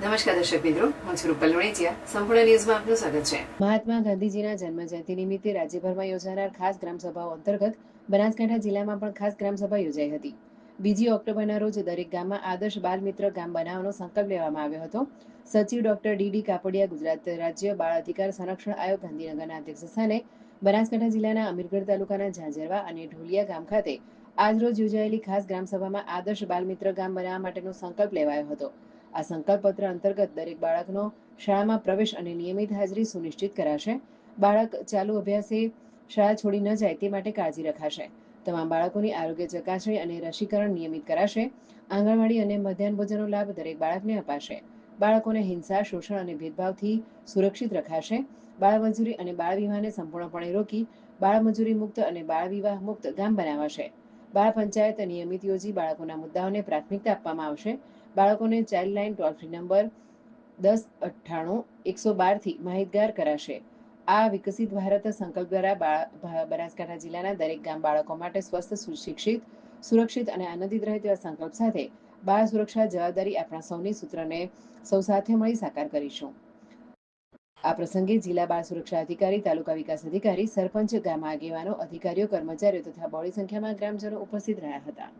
નમસ્કાર દર્શક મિત્રો, હું છું રૂપલ લોણીચિયા. સંપૂર્ણ ન્યૂઝમાં આપનું સ્વાગત છે. મહાત્મા ગાંધીજીના જન્મજયંતિ નિમિત્તે રાજ્યભરમાં યોજાનાર ખાસ ગ્રામસભાઓ અંતર્ગત બનાસકાંઠા જિલ્લામાં પણ ખાસ ગ્રામસભા યોજાઈ હતી. બીજી ઓક્ટોબરના રોજ દરેક ગામમાં આદર્શ બાળ મિત્ર ગામ બનાવવાનો સંકલ્પ લેવામાં આવ્યો હતો. સચિવ doctor D D Kapadia, Gujarat રાજ્ય બાળ અધિકાર સંરક્ષણ આયોગ, ગાંધીનગરના અધ્યક્ષ સ્થાને બનાસકાંઠા જિલ્લાના અમીરગઢ તાલુકાના ઝાંઝરવા અને ઢોલિયા ગામ ખાતે આજરોજ યોજાયેલી ખાસ ગ્રામસભામાં આદર્શ બાલ મિત્ર ગામ બનાવવા માટેનો સંકલ્પ લેવાયો હતો. આ સંકલ્પ પત્ર અંતર્ગત દરેક બાળકનો શાળામાં પ્રવેશ અને નિયમિત હાજરી સુનિશ્ચિત કરાશે. બાળક ચાલુ અભ્યાસે શાળા છોડી ન જાય તે માટે કાળજી રખાશે. તમામ બાળકોની આરોગ્ય ચકાસણી અને રસીકરણ નિયમિત કરાશે. આંગણવાડી અને મધ્યાહન ભોજનનો લાભ દરેક બાળકને અપાશે. બાળકોને હિંસા, શોષણ અને ભેદભાવથી સુરક્ષિત રખાશે. બાળમજૂરી અને બાળ વિવાહને સંપૂર્ણપણે રોકી બાળમજૂરી મુક્ત અને બાળ વિવાહ મુક્ત ગામ બનાવાશે. બાળ પંચાયત નિયમિત યોજી બાળકોના મુદ્દાઓને પ્રાથમિકતા આપવામાં આવશે. બાળકોને child line toll free number દસ અઠ્ઠાણું એકસો બારથી માહિતગાર કરાશે. આ વિકસિત ભારત સંકલ્પ દ્વારા બનાસકાંઠા જિલ્લાના દરેક ગામ બાળકો માટે સ્વસ્થ, સુશિક્ષિત, સુરક્ષિત અને આનંદિત રહે તેવા સંકલ્પ સાથે બાળ સુરક્ષા જવાબદારી આપણા સૌની સૂત્રને સૌ સાથે મળી સાકાર કરીશું. આ પ્રસંગે જિલ્લા બાળ સુરક્ષા અધિકારી, તાલુકા વિકાસ અધિકારી, સરપંચ, ગામ આગેવાનો, અધિકારીઓ, કર્મચારીઓ તથા બહોળી સંખ્યામાં ગ્રામજનો ઉપસ્થિત રહ્યા હતા.